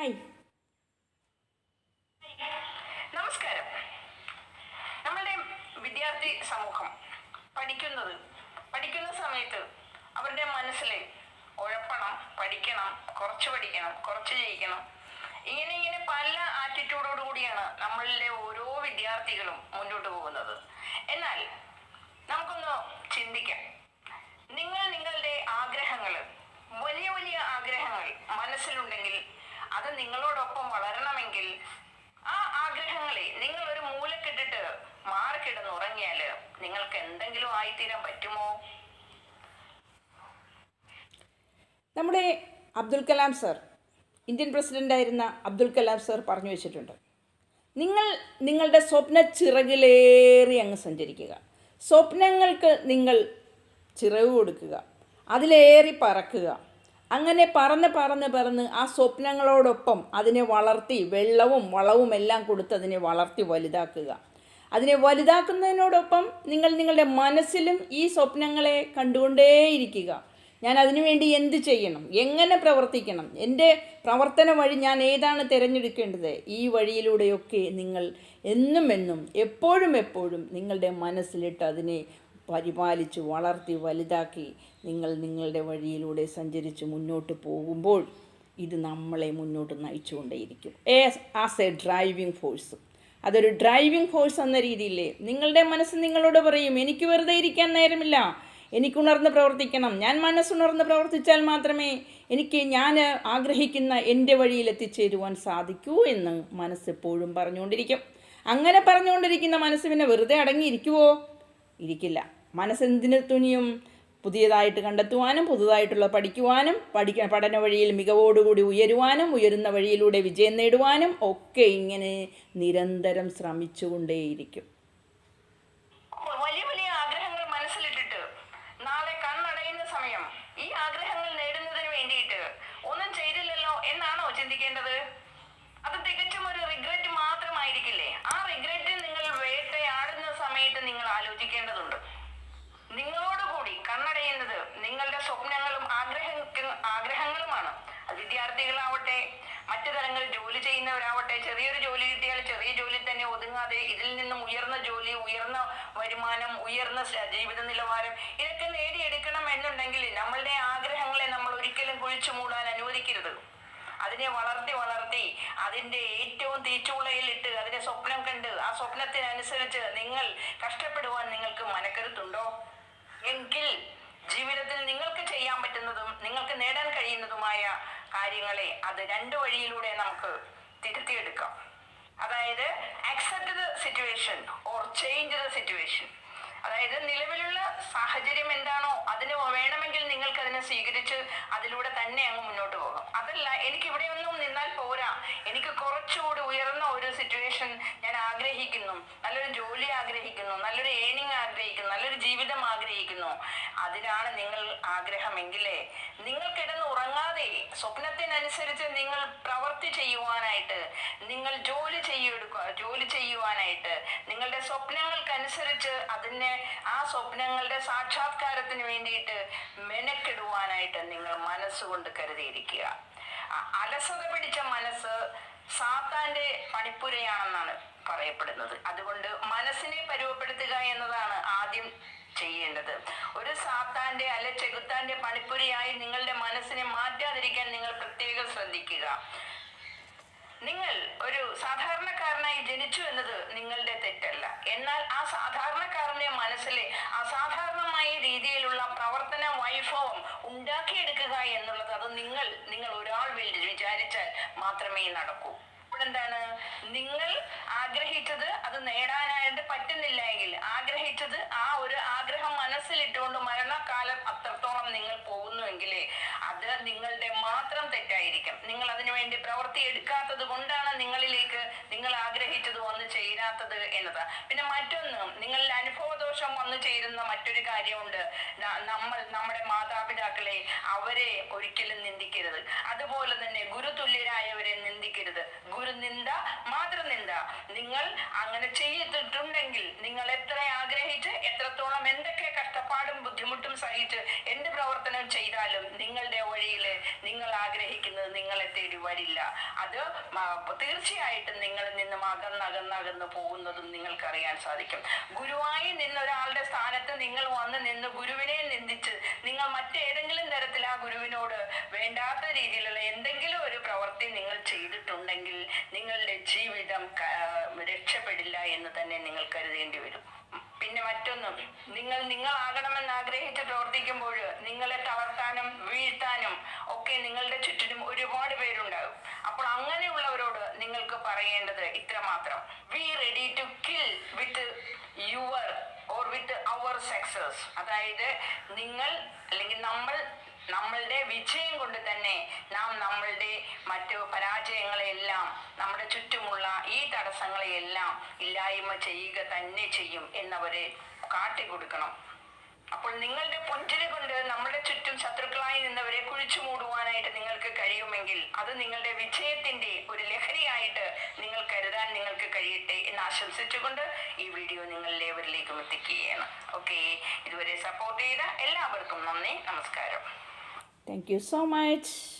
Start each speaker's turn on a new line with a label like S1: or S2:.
S1: Hi.
S2: നമസ്കാരം. നമ്മളുടെ വിദ്യാർത്ഥി സമൂഹം പഠിക്കുന്നത് പഠിക്കുന്ന സമയത്ത് അവരുടെ മനസ്സിലെ ഉഴപ്പണം പഠിക്കണം കുറച്ച് പഠിക്കണം കുറച്ച് ജയിക്കണം ഇങ്ങനെ ഇങ്ങനെ പല ആറ്റിറ്റ്യൂഡോടു കൂടിയാണ് നമ്മളിലെ ഓരോ വിദ്യാർത്ഥികളും മുന്നോട്ട് പോകുന്നത്. എന്നാൽ നമുക്കൊന്ന് ചിന്തിക്കാം നിങ്ങൾ നിങ്ങളുടെ ആഗ്രഹങ്ങൾ വലിയ വലിയ ആഗ്രഹങ്ങൾ മനസ്സിലുണ്ടെങ്കിൽ അത് നിങ്ങളോടൊപ്പം വളരണമെങ്കിൽ ആ ആഗ്രഹങ്ങളെ നിങ്ങൾ ഒരു മൂലക്കിട്ടിട്ട് മാറിക്കിടന്നുറങ്ങിയാൽ നിങ്ങൾക്ക് എന്തെങ്കിലും ആയിത്തീരാൻ പറ്റുമോ?
S1: നമ്മുടെ Abdul Kalam sir Indian president ആയിരുന്ന അബ്ദുൽ കലാം സർ പറഞ്ഞു വെച്ചിട്ടുണ്ട്. നിങ്ങൾ നിങ്ങളുടെ സ്വപ്ന ചിറകിലേറി അങ്ങ് സഞ്ചരിക്കുക. സ്വപ്നങ്ങൾക്ക് നിങ്ങൾ ചിറവ് കൊടുക്കുക. അതിലേറി പറക്കുക. അങ്ങനെ പറന്ന് പറന്ന് പറന്ന് ആ സ്വപ്നങ്ങളോടൊപ്പം അതിനെ വളർത്തി വെള്ളവും വളവും എല്ലാം കൊടുത്ത് അതിനെ വളർത്തി വലുതാക്കുക. അതിനെ വലുതാക്കുന്നതിനോടൊപ്പം നിങ്ങൾ നിങ്ങളുടെ മനസ്സിലും ഈ സ്വപ്നങ്ങളെ കണ്ടുകൊണ്ടേയിരിക്കുക. ഞാൻ അതിനുവേണ്ടി എന്ത് ചെയ്യണം? എങ്ങനെ പ്രവർത്തിക്കണം? എന്റെ പ്രവർത്തന വഴി ഞാൻ ഏതാണ് തിരഞ്ഞെടുക്കേണ്ടത്? ഈ വഴിയിലൂടെയൊക്കെ നിങ്ങൾ എന്നും എന്നും എപ്പോഴും എപ്പോഴും നിങ്ങളുടെ മനസ്സിലിട്ട് അതിനെ പരിപാലിച്ച് വളർത്തി വലുതാക്കി നിങ്ങൾ നിങ്ങളുടെ വഴിയിലൂടെ സഞ്ചരിച്ച് മുന്നോട്ട് പോകുമ്പോൾ ഇത് നമ്മളെ മുന്നോട്ട് നയിച്ചുകൊണ്ടേയിരിക്കും. Uh as a driving force അതൊരു ഡ്രൈവിംഗ് ഫോഴ്സ് എന്ന രീതിയിൽ നിങ്ങളുടെ മനസ്സ് നിങ്ങളോട് പറയും എനിക്ക് വെറുതെ ഇരിക്കാൻ നേരമില്ല. എനിക്ക് ഉണർന്ന് പ്രവർത്തിക്കണം. ഞാൻ മനസ്സുണർന്ന് പ്രവർത്തിച്ചാൽ മാത്രമേ എനിക്ക് ഞാൻ ആഗ്രഹിക്കുന്ന എന്റെ വഴിയിൽ എത്തിച്ചേരുവാൻ സാധിക്കൂ എന്ന് മനസ്സെപ്പോഴും പറഞ്ഞുകൊണ്ടിരിക്കും. അങ്ങനെ പറഞ്ഞുകൊണ്ടിരിക്കുന്ന മനസ്സ് പിന്നെ വെറുതെ അടങ്ങിയിരിക്കുവോ? ഇരിക്കില്ല. മനസ്സെന്തിന് തുനിയും? പുതിയതായിട്ട് കണ്ടെത്തുവാനും പുതുതായിട്ടുള്ള പഠിക്കുവാനും പഠിക്ക പഠന വഴിയിൽ മികവോടുകൂടി ഉയരുവാനും ഉയരുന്ന വഴിയിലൂടെ വിജയം നേടുവാനും ഒക്കെ ഇങ്ങനെ നിരന്തരം ശ്രമിച്ചുകൊണ്ടേയിരിക്കും.
S2: വലിയ വലിയ ആഗ്രഹങ്ങൾ മനസ്സിലിട്ടിട്ട് നാളെ സമയം ഈ ആഗ്രഹങ്ങൾ വേണ്ടിയിട്ട് ഒന്നും ചെയ്തില്ലല്ലോ ചിന്തിക്കേണ്ടത്? അത് ഒരു റിഗ്രറ്റ് ആ റിഗ്രറ്റ് നിങ്ങൾ വേട്ടയാടുന്ന സമയത്ത് നിങ്ങൾ ആലോചിക്കേണ്ടതുണ്ട്. നിങ്ങളോട് കൂടി കണ്ണടയുന്നത് നിങ്ങളുടെ സ്വപ്നങ്ങളും ആഗ്രഹ ആഗ്രഹങ്ങളുമാണ്. അത് വിദ്യാർത്ഥികളാവട്ടെ മറ്റു തരങ്ങൾ ജോലി ചെയ്യുന്നവരാവട്ടെ ചെറിയൊരു ജോലി കിട്ടിയാൽ ചെറിയ ജോലി തന്നെ ഒതുങ്ങാതെ ഇതിൽ നിന്നും ഉയർന്ന ജോലി ഉയർന്ന വരുമാനം ഉയർന്ന ജീവിത നിലവാരം ഇതൊക്കെ നേടിയെടുക്കണം എന്നുണ്ടെങ്കിൽ നമ്മളുടെ ആഗ്രഹങ്ങളെ നമ്മൾ ഒരിക്കലും കുഴിച്ചു മൂടാൻ അനുവദിക്കരുത്. അതിനെ വളർത്തി വളർത്തി അതിന്റെ ഏറ്റവും തീച്ചൂളയിലിട്ട് അതിന്റെ സ്വപ്നം കണ്ട് ആ സ്വപ്നത്തിനനുസരിച്ച് നിങ്ങൾ കഷ്ടപ്പെടുവാൻ നിങ്ങൾക്ക് മനക്കരുത്തുണ്ടോ? എങ്കിൽ ജീവിതത്തിൽ നിങ്ങൾക്ക് ചെയ്യാൻ പറ്റുന്നതും നിങ്ങൾക്ക് നേടാൻ കഴിയുന്നതുമായ കാര്യങ്ങളെ അത് രണ്ട് വഴിയിലൂടെ നമുക്ക് തിരുത്തിയെടുക്കാം. അതായത് accept the situation or change the situation അതായത് നിലവിലുള്ള സാഹചര്യം എന്താണോ അതിന് വേണമെങ്കിൽ അതിനെ സ്വീകരിച്ച് അതിലൂടെ തന്നെ അങ്ങ് മുന്നോട്ട് പോകും. അതല്ല എനിക്ക് ഇവിടെ ഒന്നും നിന്നാൽ പോരാ. എനിക്ക് കുറച്ചുകൂടി ഉയർന്ന ഒരു സിറ്റുവേഷൻ ഞാൻ ആഗ്രഹിക്കുന്നു. നല്ലൊരു ജോലി ആഗ്രഹിക്കുന്നു. നല്ലൊരു ഏണിങ് ആഗ്രഹിക്കുന്നു. നല്ലൊരു ജീവിതം ആഗ്രഹിക്കുന്നു. അതിനാണ് നിങ്ങൾ ആഗ്രഹമെങ്കിലേ നിങ്ങൾ കിടന്ന് ഉറങ്ങാതെ സ്വപ്നത്തിനനുസരിച്ച് നിങ്ങൾ പ്രവർത്തി ചെയ്യുവാനായിട്ട് നിങ്ങൾ ജോലി ചെയ്യെടുക്കുക ജോലി ചെയ്യുവാനായിട്ട് നിങ്ങളുടെ സ്വപ്നങ്ങൾക്കനുസരിച്ച് അതിനെ ആ സ്വപ്നങ്ങളുടെ സാക്ഷാത്കാരത്തിന് വേണ്ടിയിട്ട് മെനക്കെടുവാനായിട്ട് നിങ്ങൾ മനസ്സുകൊണ്ട് കരുതിയിരിക്കുക. അലസത പിടിച്ച മനസ്സ് സാത്താന്റെ പണിപ്പുരയാണെന്നാണ് പറയപ്പെടുന്നത്. അതുകൊണ്ട് മനസ്സിനെ പരുവപ്പെടുത്തുക എന്നതാണ് ആദ്യം ചെയ്യേണ്ടത്. ഒരു സാത്താന്റെ അല്ല ചെകുത്താന്റെ പണിപ്പുരയായി നിങ്ങളുടെ മനസ്സിനെ മാറ്റാതിരിക്കാൻ നിങ്ങൾ പ്രത്യേകം ശ്രദ്ധിക്കുക. നിങ്ങൾ ഒരു സാധാരണക്കാരനായി ജനിച്ചു എന്നത് നിങ്ങളുടെ തെറ്റല്ല. എന്നാൽ ആ സാധാരണക്കാരന്റെ മനസ്സിലെ അസാധാരണമായ രീതിയിലുള്ള പ്രവർത്തന വൈഭവം ഉണ്ടാക്കിയെടുക്കുക എന്നുള്ളത് അത് നിങ്ങൾ നിങ്ങൾ ഒരാൾ വിചാരിച്ചാൽ മാത്രമേ നടക്കൂ. എന്താണ്? നിങ്ങൾ ആഗ്രഹിച്ചത് അത് നേടാനായിട്ട് പറ്റുന്നില്ല എങ്കിൽ ആഗ്രഹിച്ചത് ആ ഒരു ആഗ്രഹം മനസ്സിലിട്ടുകൊണ്ട് മരണകാലം അത്രത്തോളം നിങ്ങൾ പോകുന്നുവെങ്കിൽ അത് നിങ്ങളുടെ മാത്രം തെറ്റായിരിക്കും നിങ്ങൾ അതിനു വേണ്ടി പ്രവൃത്തി എടുക്കാത്തത് കൊണ്ടാണ് നിങ്ങളിലേക്ക് നിങ്ങൾ ആഗ്രഹിച്ചത് വന്നു ചേരാത്തത് എന്നത്. പിന്നെ മറ്റൊന്ന് നിങ്ങളിൽ അനുഭവദോഷം വന്നു ചേരുന്ന മറ്റൊരു കാര്യമുണ്ട്. നമ്മൾ നമ്മുടെ മാതാപിതാക്കളെ അവരെ ഒരിക്കലും നിന്ദിക്കരുത്. അതുപോലെ തന്നെ ഗുരുതുല്യരായവരെ നിന്ദിക്കരുത്. ഗുരു ഗുരുനിന്ദ മാതൃനിന്ദ. നിങ്ങൾ അങ്ങനെ ചെയ്തിട്ടുണ്ടെങ്കിൽ നിങ്ങൾ എത്ര ആഗ്രഹിച്ച് എത്രത്തോളം എന്തൊക്കെ കഷ്ടപ്പാടും ബുദ്ധിമുട്ടും സഹിച്ച് എന്ത് ചെയ്താലും നിങ്ങളുടെ വഴിയിൽ നിങ്ങൾ ആഗ്രഹിക്കുന്നത് നിങ്ങളെ തേടി വരില്ല. അത് തീർച്ചയായിട്ടും നിങ്ങളിൽ നിന്നും അകന്നകന്നകന്ന് പോകുന്നതും നിങ്ങൾക്കറിയാൻ സാധിക്കും. ഗുരുവായി നിന്ന ഒരാളുടെ സ്ഥാനത്ത് നിങ്ങൾ വന്ന് നിന്ന് ഗുരുവിനെ നിന്ദിച്ച് നിങ്ങൾ മറ്റേതെങ്കിലും തരത്തിൽ ആ ഗുരുവിനോട് വേണ്ടാത്ത രീതിയിലുള്ള എന്തെങ്കിലും ഒരു പ്രവൃത്തി നിങ്ങൾ ചെയ്തിട്ടുണ്ടെങ്കിൽ നിങ്ങളുടെ ജീവിതം രക്ഷപ്പെടില്ല എന്ന് തന്നെ നിങ്ങൾ കരുതേണ്ടി വരും. പിന്നെ മറ്റൊന്നും. നിങ്ങൾ നിങ്ങളാകണമെന്ന് ആഗ്രഹിച്ച് പ്രവർത്തിക്കുമ്പോൾ നിങ്ങളെ തളർത്താനും വീഴ്ത്താനും ഒക്കെ നിങ്ങളുടെ ചുറ്റിനും ഒരുപാട് പേരുണ്ടാകും. അപ്പോൾ അങ്ങനെയുള്ളവരോട് നിങ്ങൾക്ക് പറയേണ്ടത് ഇത്ര മാത്രം we ready to kill with your or with our success അതായത് നിങ്ങൾ അല്ലെങ്കിൽ നമ്മൾ നമ്മളുടെ വിജയം കൊണ്ട് തന്നെ നാം നമ്മളുടെ മറ്റു പരാജയങ്ങളെയെല്ലാം നമ്മുടെ ചുറ്റുമുള്ള ഈ തടസ്സങ്ങളെയെല്ലാം ഇല്ലായ്മ ചെയ്യുക തന്നെ ചെയ്യും എന്നവരെ കാട്ടിക്കൊടുക്കണം. അപ്പോൾ നിങ്ങളുടെ പുഞ്ചിരി കൊണ്ട് നമ്മുടെ ചുറ്റും ശത്രുക്കളായി നിന്നവരെ കുഴിച്ചു മൂടുവാനായിട്ട് നിങ്ങൾക്ക് കഴിയുമെങ്കിൽ അത് നിങ്ങളുടെ വിജയത്തിന്റെ ഒരു ലഹരിയായിട്ട് നിങ്ങൾ കരുതാൻ നിങ്ങൾക്ക് കഴിയട്ടെ എന്ന് ആശംസിച്ചുകൊണ്ട് ഈ വീഡിയോ നിങ്ങളിലേവരിലേക്കും എത്തിക്കുകയാണ്. ഓക്കെ ഇതുവരെ സപ്പോർട്ട് ചെയ്ത എല്ലാവർക്കും നന്ദി നമസ്കാരം.
S1: Thank you so much.